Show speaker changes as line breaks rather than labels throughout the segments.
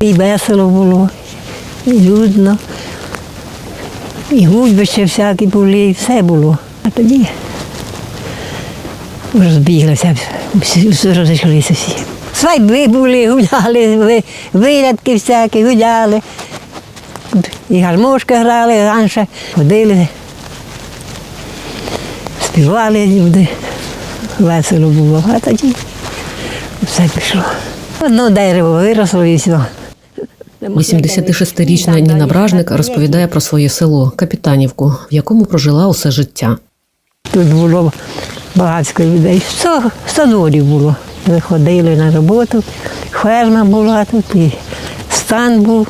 І весело було, і людно, і гудбище всякі були, і все було. А тоді розбіглися, розійшлися всі. Свадьби були, гуляли, ви- вирядки всякі, гуляли. І гармошки грали раніше, ходили, співали люди. Весело було, а тоді все пішло. Одно дерево виросло і все.
86-річна Ніна Бражник розповідає про своє село Капітанівку, в якому прожила усе життя.
Тут було багатько людей. Дворів було. Виходили на роботу, ферма була тут, і стан був.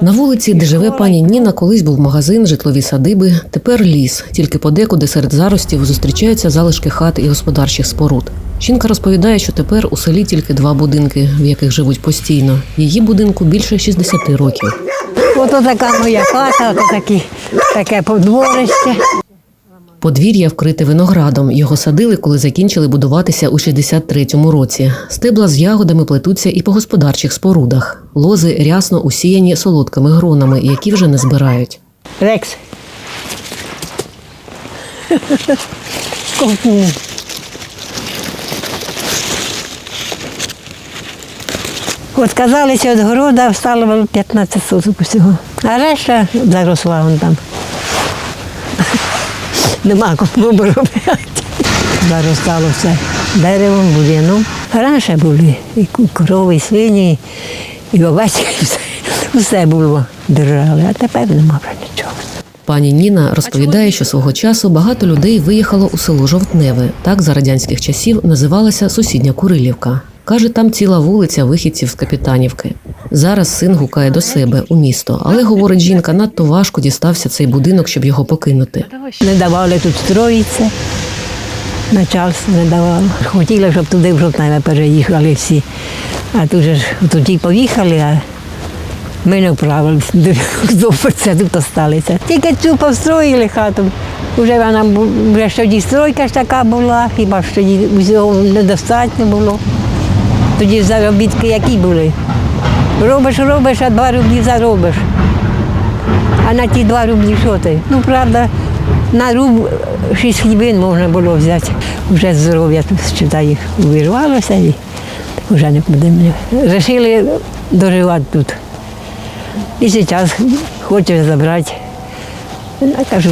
На вулиці, де живе пані Ніна, колись був магазин, житлові садиби, тепер ліс. Тільки подекуди серед заростів зустрічаються залишки хат і господарчих споруд. Жінка розповідає, що тепер у селі тільки два будинки, в яких живуть постійно. Її будинку більше 60 років.
Ото така моя хата, ото такі, таке подворище.
Подвір'я вкрите виноградом. Його садили, коли закінчили будуватися у 63-му році. Стебла з ягодами плетуться і по господарчих спорудах. Лози рясно усіяні солодкими гронами, які вже не збирають.
Рекс. Ковтун. От казалися від города, стало 15 соток усього. А решта заросла вон там. Нема кому обробляти. Заростало все деревом, бур'яном. Раніше були і корови, і свині, і овечки, все було держали, а тепер нема вже нічого.
Пані Ніна розповідає, що свого часу багато людей виїхало у село Жовтневе. Так за радянських часів називалася сусідня Курилівка. Каже, там ціла вулиця вихідців з Капітанівки. Зараз син гукає до себе у місто, але говорить жінка, надто важко дістався цей будинок, щоб його покинути.
Не давали тут строїтися. Начальство не давало. Хотіли, щоб туди в Жовтневе переїхали всі. А тут же ж тоді поїхали, а ми не вправилися. Тут осталися. Тільки цю построїли хату. Вже вона вже ж тоді стройка ж така була, хіба ж тоді всього недостатньо було. Тоді заробітки які були. Робиш, робиш, а два рублі заробиш. А на ті два рублі що ти? Ну, правда, на руб шість хлібин можна було взяти. Вже здоров'я їх увірвалося і вже не будемо. Рішили доживати тут. І зараз хочуть забрати. Я кажу,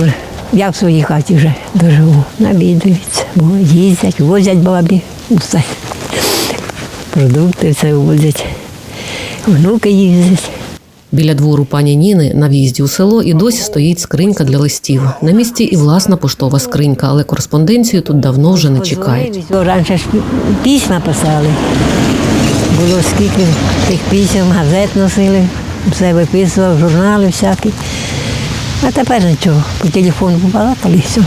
я в своїй хаті вже доживу. Навідуються, бо їздять, возять бабі, все. Продукти все возять. Внуки їздять.
Біля двору пані Ніни на в'їзді у село і досі стоїть скринька для листів. На місці і власна поштова скринька, але кореспонденцію тут давно вже не чекають.
Раніше ж письма писали. Було скільки тих писем, газет носили, все виписував, журнали всякі. А тепер нічого, по телефону побалакали і все.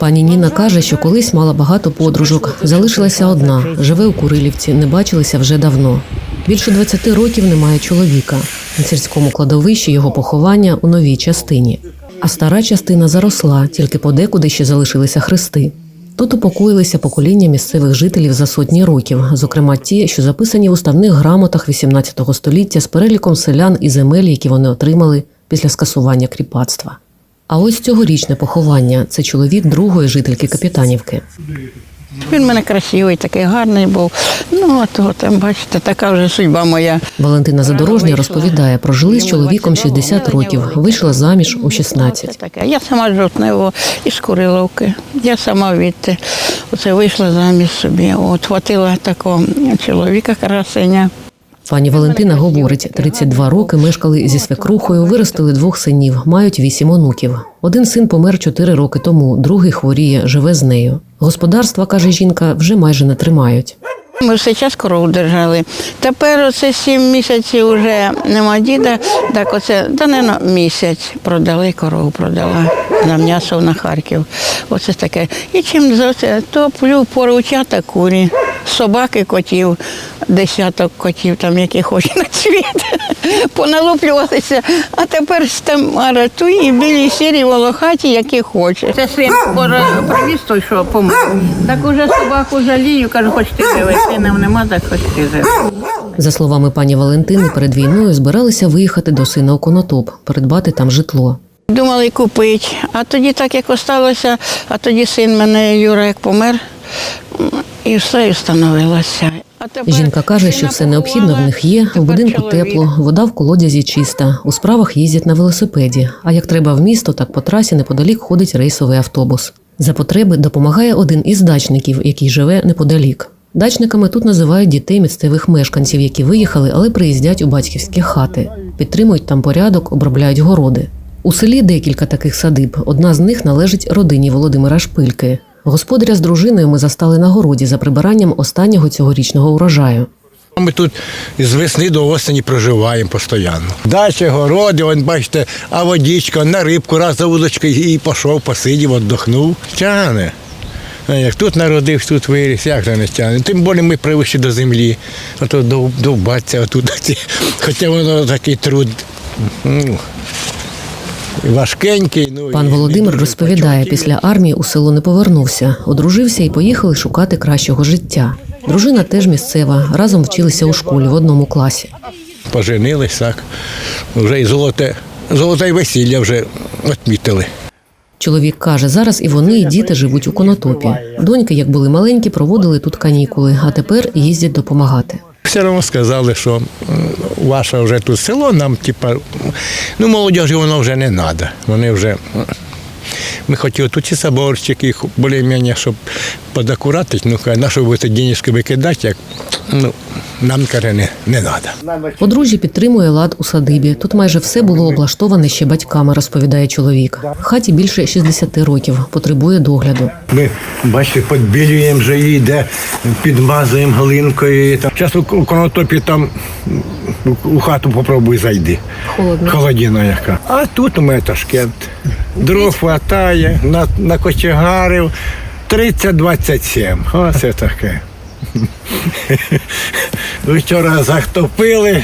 Пані Ніна каже, що колись мала багато подружок, залишилася одна, живе у Курилівці, не бачилися вже давно. Більше 20 років немає чоловіка. На сільському кладовищі його поховання у новій частині. А стара частина заросла, тільки подекуди ще залишилися хрести. Тут упокоїлися покоління місцевих жителів за сотні років, зокрема ті, що записані в уставних грамотах XVIII століття з переліком селян і земель, які вони отримали після скасування кріпацтва. А ось цьогорічне поховання це чоловік другої жительки Капітанівки.
Він мене красивий, такий гарний був. Ну, от, от там, бачите, така вже судьба моя.
Валентина Задорожня розповідає, прожили з чоловіком 60 років, вийшла заміж у 16.
Таке. Я сама з Жовтневого із Куриловки. Я сама відти. Оце вийшла заміж собі. От хватила такого чоловіка красеня.
Пані Валентина говорить, 32 роки мешкали зі свекрухою, виростили двох синів, мають вісім онуків. Один син помер 4 роки тому, другий хворіє, живе з нею. Господарства, каже жінка, вже майже не тримають.
Ми все час корову держали. Тепер оце сім місяців вже нема діда. Так оце, та не на місяць продали, корову продала на м'ясо на Харків. Оце таке. І чим за це топлю поручата курі, собаки котів, десяток котів, там які хочуть на світ. Поналуплювалися, а тепер там аратуй і білі сірі волохаті, які хоче. Це син привіз той, що помер. Так уже собаку жалію, кажу, хоч ти живи, синів нема, так хоч ти живи.
За словами пані Валентини, перед війною збиралися виїхати до сина у Конотоп, придбати там житло.
Думали купити, а тоді так як осталося, а тоді син мене Юра як помер, і все і тепер
Жінка каже, що все необхідне в них є. В будинку тепло, вода в колодязі чиста. У справах їздять на велосипеді. А як треба в місто, так по трасі неподалік ходить рейсовий автобус. За потреби допомагає один із дачників, який живе неподалік. Дачниками тут називають дітей місцевих мешканців, які виїхали, але приїздять у батьківські хати. Підтримують там порядок, обробляють городи. У селі декілька таких садиб. Одна з них належить родині Володимира Шпильки. Господаря з дружиною ми застали на городі за прибиранням останнього цьогорічного урожаю.
Ми тут з весни до осені проживаємо постійно. Дачі, городи, он, бачите, а водичка, на рибку раз за вудочкою і пішов, посидів, віддохнув. Тягне. Як тут народився, тут виріс, як же не тягне. Тим більше ми привищі до землі. А то дов- довбаться отут. Хоча воно такий труд. Важкенький. Ну,
Пан Володимир розповідає, після армії у село не повернувся, одружився і поїхали шукати кращого життя. Дружина теж місцева, разом вчилися у школі в одному класі.
Поженились, так. Вже і золоте, золоте й весілля вже відмітили.
Чоловік каже, зараз і вони, і діти живуть у конотопі. Доньки, як були маленькі, проводили тут канікули, а тепер їздять допомагати.
Все одно сказали, що ваше вже тут село, нам, типа, ну, молодіжі воно вже не треба. Вони вже. М, Ми хотіли тут і соборчики, більш-менш, щоб подакуратити, ну, каже, на що ви будете денежки викидати, як ну, нам каже, не, не треба.
Подружжя підтримує лад у садибі. Тут майже все було облаштоване ще батьками, розповідає чоловік. Хаті більше 60 років, потребує догляду.
Ми, бачите, підбілюємо вже її, де підмазуємо глинкою. Там. Зараз у у конотопі там у хату попробуй зайди.
Холодно.
Холодина яка. А тут у мене Ташкент. Дров хватає, на, на кочегарів 30-27. Оце таке. Вчора захтопили,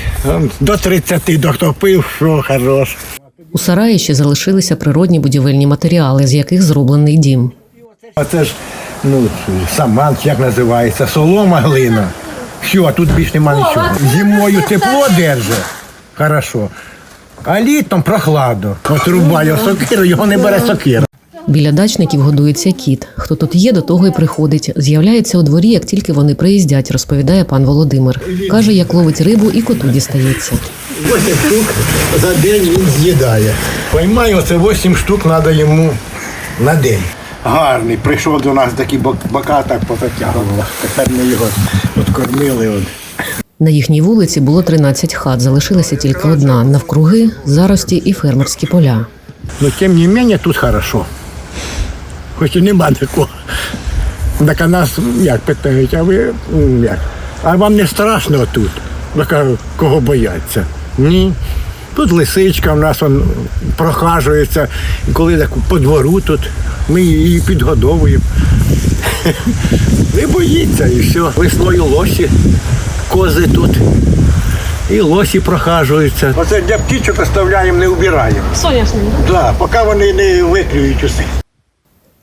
до 30 дохтопив, що хорош.
У сараї ще залишилися природні будівельні матеріали, з яких зроблений дім.
А це ж ну, саман, як називається, солома глина. Все, а тут більш нема нічого. Зимою тепло держить, хорошо. А літом прохладно. От рубає сокиру, його не бере сокира.
Біля дачників годується кіт. Хто тут є, до того й приходить. З'являється у дворі, як тільки вони приїздять, розповідає пан Володимир. Каже, як ловить рибу і коту дістається.
8 штук за день він з'їдає. Поймай, оце 8 штук треба йому на день. Гарний, прийшов до нас такі бок- бока так позатягував. Тепер ми його от кормили. От.
На їхній вулиці було 13 хат, залишилася тільки одна навкруги, зарості і фермерські поля.
Но тем не менее тут хорошо. Хоч і нема такого. Так а нас як питають, а ви як? А вам не страшно тут? Кого бояться? Ні. Тут лисичка в нас он прохажується. Коли так по двору тут, ми її підгодовуємо. Не боїться і все. Весною лосі, кози тут. І лосі прохажуються. Оце для птічок оставляємо, не убираємо.
Соняшник.
Так, поки вони не виклюють усе.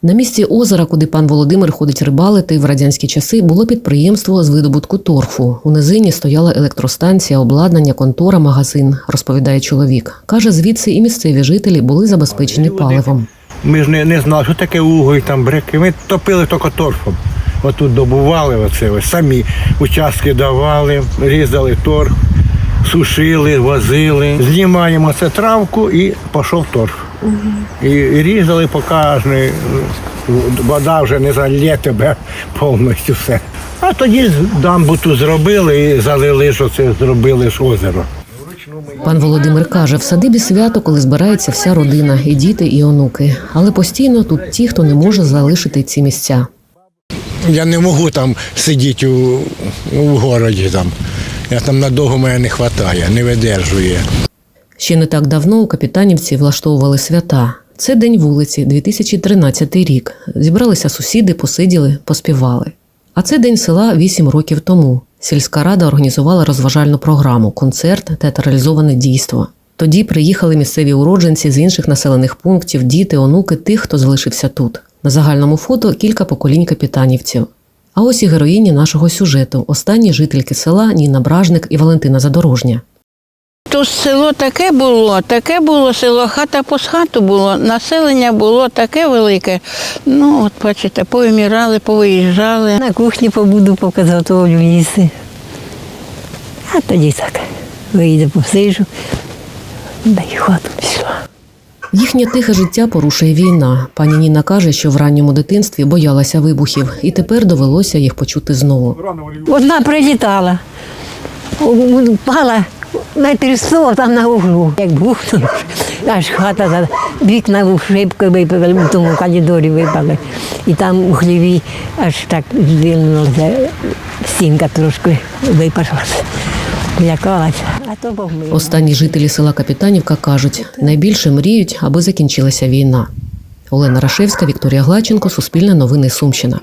На місці озера, куди пан Володимир ходить рибалити, в радянські часи було підприємство з видобутку торфу. У низині стояла електростанція, обладнання, контора, магазин, розповідає чоловік. Каже, звідси і місцеві жителі були забезпечені паливом.
Ми ж не, не знали, що таке уголь, там брики. Ми топили тільки торфом. Отут добували оце ось. Самі участки давали, різали торф, сушили, возили. Знімаємо це травку і пішов торф. І, і різали по кожній. Вода вже не залє тебе повністю все. А тоді дамбу ту зробили і залили, що це зробили ж озеро.
Пан Володимир каже, в садибі свято, коли збирається вся родина, і діти, і онуки. Але постійно тут ті, хто не може залишити ці місця.
Я не можу там сидіти у, у городі там. Я там надовго мене не вистачає, не видержує.
Ще не так давно у Капітанівці влаштовували свята. Це день вулиці, 2013 рік. Зібралися сусіди, посиділи, поспівали. А це день села 8 років тому. Сільська рада організувала розважальну програму, концерт, театралізоване дійство. Тоді приїхали місцеві уродженці з інших населених пунктів, діти, онуки тих, хто залишився тут. На загальному фото кілька поколінь капітанівців. А ось і героїні нашого сюжету останні жительки села Ніна Бражник і Валентина Задорожня.
Тут село таке було, таке було село, хата по хату було, населення було таке велике. Ну, от бачите, повимірали, повиїжджали.
На кухні побуду, поки заготовлю їсти. А тоді так. Вийду, посижу, да й в хату.
Їхнє тихе життя порушує війна. Пані Ніна каже, що в ранньому дитинстві боялася вибухів, і тепер довелося їх почути знову.
Одна прилітала, впала метрів сто там на углу. Як бухнуло, аж хата, за- вікна в шибки випали, в тому коридорі випали. І там у хліві аж так звільнилося, стінка трошки випарилася. Лякалася, а то Бог.
Останні жителі села Капітанівка кажуть, найбільше мріють, аби закінчилася війна. Олена Рашевська, Вікторія Глаченко, Суспільне новини Сумщина.